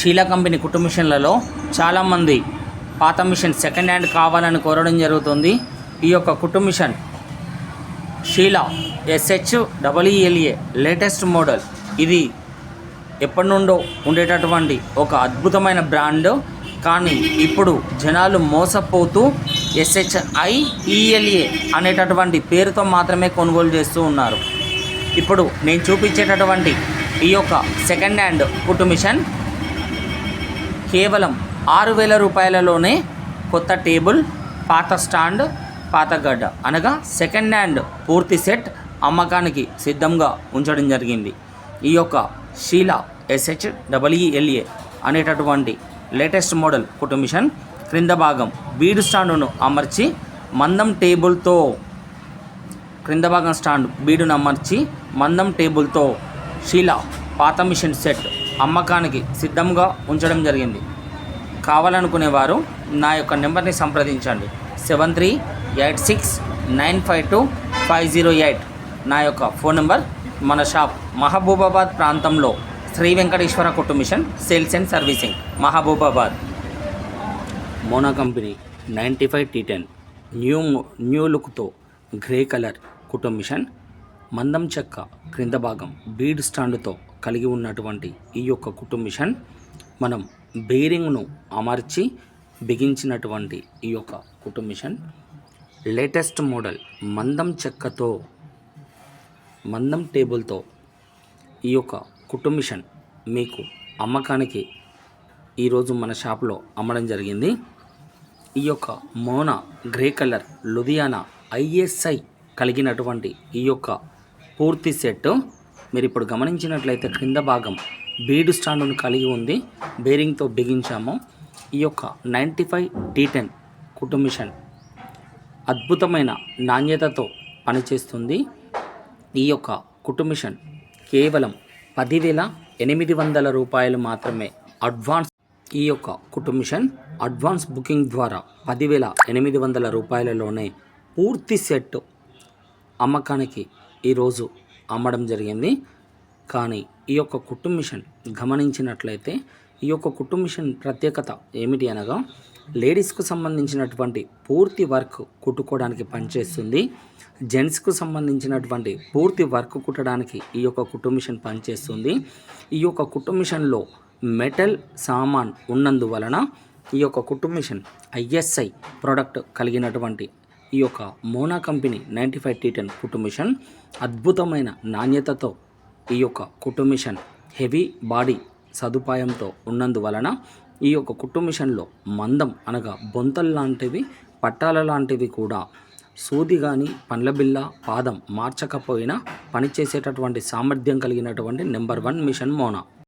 Sheela company కుట్టు మిషన్లలో చాలామంది పాత మిషన్ సెకండ్ హ్యాండ్ కావాలని కోరడం జరుగుతుంది. ఈ యొక్క కుట్టు machine Sheela SH WLA latest model. ఇది ఎప్పటి నుండో ఉండేటటువంటి ఒక అద్భుతమైన బ్రాండ్. కానీ ఇప్పుడు జనాలు మోసపోతూ ఎస్హెచ్ఐ ఈఎల్ఏ అనేటటువంటి పేరుతో మాత్రమే కొనుగోలు చేస్తూ ఉన్నారు. ఇప్పుడు నేను చూపించేటటువంటి ఈ యొక్క సెకండ్ హ్యాండ్ కుట్టు మిషన్ కేవలం ఆరు వేల రూపాయలలోనే కొత్త టేబుల్ పాత స్టాండ్ పాత గడ్డ అనగా సెకండ్ హ్యాండ్ పూర్తి సెట్ అమ్మకానికి సిద్ధంగా ఉంచడం జరిగింది. ఈ యొక్క షీలా ఎస్హెచ్ డబ్ల్యూఎల్ఏ అనేటటువంటి లేటెస్ట్ మోడల్ కుటుంబిషన్ క్రింద భాగం బీడు స్టాండును అమర్చి మందం టేబుల్తో క్రింద భాగం స్టాండ్ బీడును అమర్చి మందం టేబుల్తో షీలా పాత మిషన్ సెట్ అమ్మకానికి సిద్ధంగా ఉంచడం జరిగింది. కావాలనుకునేవారు నా యొక్క నెంబర్ని సంప్రదించండి. Seven three eight six nine five two five zero eight. నా యొక్క ఫోన్ నెంబర్ మన షాప్ మహబూబాబాద్ ప్రాంతంలో శ్రీ వెంకటేశ్వర కుట్టు machine sales and servicing. Mahabubabad. Mona company ninety five T ten new new లుక్తో గ్రే కలర్ కుటుంబ మిషన్ మందం చెక్క క్రింద భాగం బీడ్ స్టాండ్తో కలిగి ఉన్నటువంటి ఈ యొక్క కుటుంబ మిషన్ మనం బేరింగ్ను అమర్చి బిగించినటువంటి ఈ యొక్క కుటుంబ మిషన్. లేటెస్ట్ మోడల్ మందం చెక్కతో మందం టేబుల్తో ఈ యొక్క కుటుంబ మిషన్ మీకు అమ్మకానికి ఈరోజు మన షాప్లో అమ్మడం జరిగింది. ఈ యొక్క Mona grey colour Ludhiana ISI కలిగినటువంటి ఈ యొక్క పూర్తి సెట్. మీరు ఇప్పుడు గమనించినట్లయితే క్రింద భాగం బీడు స్టాండ్ను కలిగి ఉంది. బేరింగ్తో బిగించాము. ఈ యొక్క నైంటీ ఫైవ్ టీ టెన్ కుటుంబిషన్ అద్భుతమైన నాణ్యతతో పనిచేస్తుంది. ఈ యొక్క కుటుంబిషన్ కేవలం పదివేల ఎనిమిది వందల రూపాయలు మాత్రమే అడ్వాన్స్. ఈ యొక్క కుటుంబిషన్ అడ్వాన్స్ బుకింగ్ ద్వారా పదివేల ఎనిమిది వందల రూపాయలలోనే పూర్తి సెట్ అమ్మకానికి ఈరోజు అమ్మడం జరిగింది. కానీ ఈ యొక్క కుట్టు మిషన్ గమనించినట్లయితే ఈ యొక్క కుట్టు మిషన్ ప్రత్యేకత ఏమిటి అనగా లేడీస్కు సంబంధించినటువంటి పూర్తి వర్క్ కుట్టుకోవడానికి పనిచేస్తుంది. జెంట్స్కు సంబంధించినటువంటి పూర్తి వర్క్ కుట్టడానికి ఈ యొక్క కుట్టు మిషన్ పనిచేస్తుంది. ఈ యొక్క కుట్టు మిషన్లో మెటల్ సామాన్ ఉన్నందువలన ఈ యొక్క కుట్టు మిషన్ ఐఎస్ఐ ప్రోడక్ట్ కలిగినటువంటి ఈ యొక్క Mona company ninety five T ten కుటుంబిషన్ అద్భుతమైన నాణ్యతతో ఈ యొక్క కుటుంబిషన్ హెవీ బాడీ సదుపాయంతో ఉన్నందువలన ఈ యొక్క కుటుంబిషన్లో మందం అనగా బొంతలు లాంటివి పట్టాల లాంటివి కూడా సూది కానీ పండ్ల బిల్ల పాదం మార్చకపోయినా పనిచేసేటటువంటి సామర్థ్యం కలిగినటువంటి నెంబర్ వన్ మిషన్ మోనా.